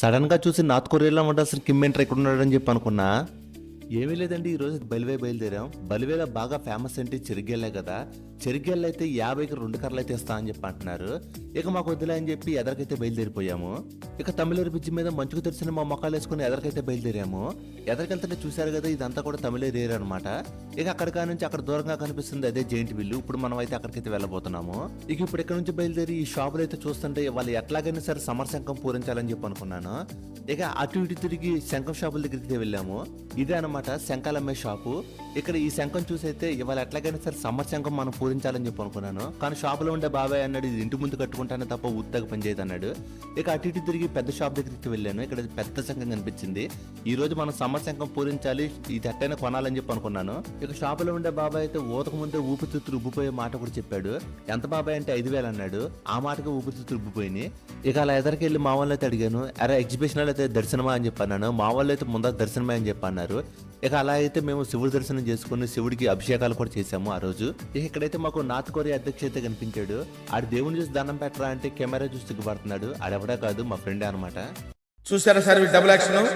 సడన్గా చూసి నార్త్ కొరియాలో ఉండాల్సిన కిమ్ ఎంటర్ ఇక్కడ ఉన్నాడని చెప్పి అనుకున్నా ఏమీ లేదండి ఈరోజు బలివే బయలుదేరాం. బలివేల బాగా ఫేమస్ అంటే చెరిగేళ్ళే కదా. చెరిగేళ్ళు అయితే యాభైకి రెండు కర్రలు అయితే ఇస్తా అని చెప్పి అంటున్నారు. ఇక మాకు వద్దులే అని చెప్పి ఎదరికైతే బయలుదేరిపోయాము. ఇక తమిళేరు బ్రిడ్జ్ మీద మంచుకు తెలిసిన మా మొక్కలు వేసుకుని ఎదరికైతే బయలుదేరాము. ఎదరికెళ్తుంటే చూశారు కదా ఇదంతా కూడా తమిళేరు ఏరియా అనమాట ఇక అక్కడ నుంచి అక్కడ దూరంగా కనిపిస్తుంది అదే జైంట్ విల్లు ఇప్పుడు మనం అయితే అక్కడికైతే వెళ్ళబోతున్నాము. ఇక ఇప్పుడు ఇక్కడ నుంచి బయలుదేరి ఈ షాపులు అయితే చూస్తుంటే వాళ్ళు ఎట్లాగైనా సరే సమర్ శంఖం పూరించాలని చెప్పి అనుకున్నాను. ఇక అటు ఇటు తిరిగి శంఖం షాపుల దగ్గరికి వెళ్ళాము. ఇదే అనమాట అనమాట శంఖాలమ్మే షాపు. ఇక్కడ ఈ శంఖం చూసైతే ఇవాళ ఎట్లాగైనా సరే సమ్మర్ శంఖం మనం పూరించాలని చెప్పి అనుకున్నాను. కానీ షాపులో ఉండే బాబాయ్ అన్నాడు ఇది ఇంటి ముందు కట్టుకుంటానే తప్ప ఉత్తగా పనిచేయదు అన్నాడు. ఇక అటు ఇటు తిరిగి పెద్ద షాప్ దగ్గరికి వెళ్ళాను. ఇక్కడ పెద్ద శంఖం కనిపించింది. ఈ రోజు మనం సమ్మర్ శంఖం పూరించాలి ఇది ఎట్టైనా కొనాలని చెప్పి అనుకున్నాను. ఇక షాపులో ఉండే బాబాయ్ అయితే ఊతకు ముందే ఊపిరితిత్తులు ఉబ్బిపోయే మాట కూడా చెప్పాడు. ఎంత బాబాయ్ అంటే ఐదు వేలు అన్నాడు. ఆ మాటకి ఊపిరితిత్తులు ఉబ్బిపోయినాయి. ఇక అలా ఎదరికి వెళ్ళి మా వాళ్ళైతే అయితే అడిగాను అరే ఎగ్జిబిషన్ అయితే దర్శనమా అని చెప్పన్నాను మా వాళ్ళు అయితే ముందర దర్శనమే అని చెప్పి అన్నారు. ఇక అలా అయితే మేము శివుడి దర్శనం చేసుకుని శివుడికి అభిషేకాలు కూడా చేశాము ఆ రోజు. ఇక ఇక్కడైతే మాకు నార్త్ కొరియా అధ్యక్ష అయితే కనిపించాడు. ఆడి దేవుని చూసి దండం పెట్టరా అంటే కెమెరా చూసి పడుతున్నాడు. ఆడెవడా కాదు మా ఫ్రెండే అనమాట చూసారా సార్ డబుల్ యాక్షన్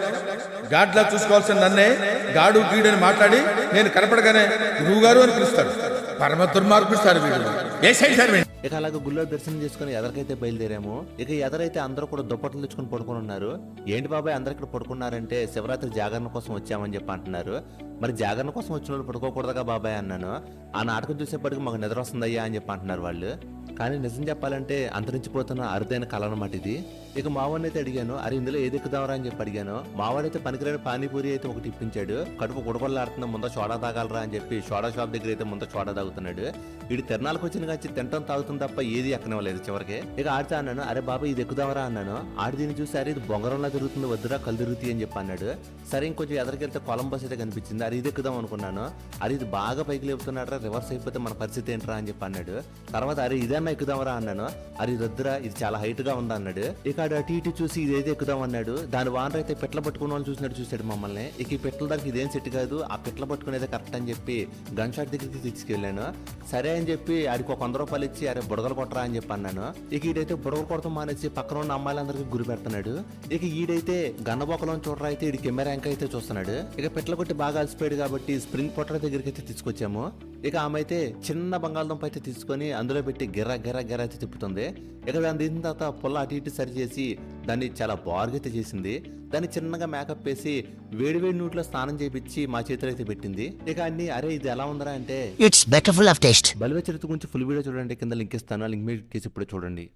గాడ్లా చూసుకోవాల్సిన నన్నే గాడు గీడని మాట్లాడి నేను కనపడగానే గురువు గారు అని పిలుస్తాడు. పరమ దుర్మార్గుడు సార్ వీడు ఏ సార్ వీడు? ఇక అలాగే గుళ్ళో దర్శనం చేసుకుని ఎదరికైతే బయలుదేరాము ఇక ఎదరైతే అందరూ కూడా దుప్పట్లు తెచ్చుకుని పడుకుని ఉన్నారు. ఏంటి బాబాయ్ అందరు ఇక్కడ పడుకున్నారంటే శివరాత్రి జాగరణ కోసం వచ్చామని చెప్పి అంటున్నారు. మరి జాగరణ కోసం వచ్చిన వాళ్ళు పడుకోకూడదుగా బాబాయ్ అన్నాను. ఆ నాటకం చూసేప్పటికి మాకు నిద్ర వస్తుందయ్యా అని చెప్పి అంటున్నారు వాళ్ళు. కానీ నిజం చెప్పాలంటే అంతరించిపోతున్న అరుదైన కళ అనమాట ఇది. ఇక మావాడిని అయితే అడిగాను అరే ఇందులో ఏది ఎక్కుదావరా అని చెప్పి అడిగాను. మావాడైతే పనికిరాని పానీపూరి అయితే ఒకటి ఇప్పించాడు. కడుపు గుడగొల్లాడుతున్న ముందు సోడా తాగలరా అని చెప్పి సోడా షాప్ దగ్గర అయితే ముందు సోడా తాగుతున్నాడు. ఇటు తిరణాలకు వచ్చిన కాచి తింటం తాగుతుంది తప్ప ఏది ఎక్కనివ్వలేదు చివరికి. ఇక ఆడితే అన్నాను అరే బాబా ఇది ఎక్కుదావరా అన్నాను. ఆడి దీన్ని చూసి అరే ఇది బొంగరంలా తిరుగుతుంది వద్దురా కళ్ళు తిరుగుతాయి అని చెప్పి అన్నాడు. సరే ఇంకొంచెం ఎదరికెళ్తే కొలంబస్ అయితే కనిపించింది. అరే ఇది ఎక్కుదాం అనుకున్నాను. అరే ఇది బాగా పైకి లేపుతున్నాడు రివర్స్ అయిపోతే మన పరిస్థితి ఏంట్రా? అని చెప్పి అన్నాడు. తర్వాత అరే ఇదే ఇదన్నా ఎక్కుదామరా అన్నాను? అరే ఇది ఇది చాలా హైట్గా ఉంది అన్నాడు. ఇక ఆడు అటు ఇటు చూసి ఇదైతే ఎక్కుదాం అన్నాడు. దాని వానర్ అయితే పెట్ల పట్టుకున్న వాళ్ళు చూసినట్టు చూసాడు మమ్మల్ని. ఇక ఈ పెట్టల దానికి ఇదేం సెట్ కాదు ఆ పెట్ల పట్టుకునేదే కరెక్ట్ అని చెప్పి గన్ షాట్ దగ్గరికి తీసుకెళ్ళాను. సరే అని చెప్పి ఆడికి ఒక వంద రూపాయలు ఇచ్చి అరే బుడగలు కొట్టరా అని చెప్పి అన్నాను. ఇక ఈడైతే బుడగలు కొడతాం మానేసి పక్కన ఉన్న అమ్మాయిలందరికీ గురి పెడుతున్నాడు. ఇక ఈడైతే గన్నబొక్కలో చూడరా అయితే ఈడి కెమెరా ఇంకా అయితే చూస్తున్నాడు. ఇక పెట్ల కొట్టి బాగా అలసిపోయాడు కాబట్టి స్ప్రింగ్ పొట్ట దగ్గరికి అయితే తీసుకొచ్చాము. ఇక ఆమె అయితే చిన్న బంగాళదుంప అయితే తీసుకొని అందులో పెట్టి గిర్ర గిర్ర గిర్ర అయితే తిప్పుతుంది. ఇక దాని తీసిన తర్వాత పుల్ల అటు ఇటు సరి చేసి దాన్ని చాలా బాగా చేసింది. దాన్ని చిన్నగా మేకప్ వేసి వేడి వేడి నూట్లో స్నానం చేపించి మా చేతులు అయితే పెట్టింది. ఇక అన్ని అరే ఇది ఎలా ఉందరా అంటే It's better full of taste. Balive చరిత్ర గురించి ఫుల్ వీడియో చూడండి. కింద లింక్ ఇస్తాను. లింక్ మీద కేసు ఇప్పుడే చూడండి.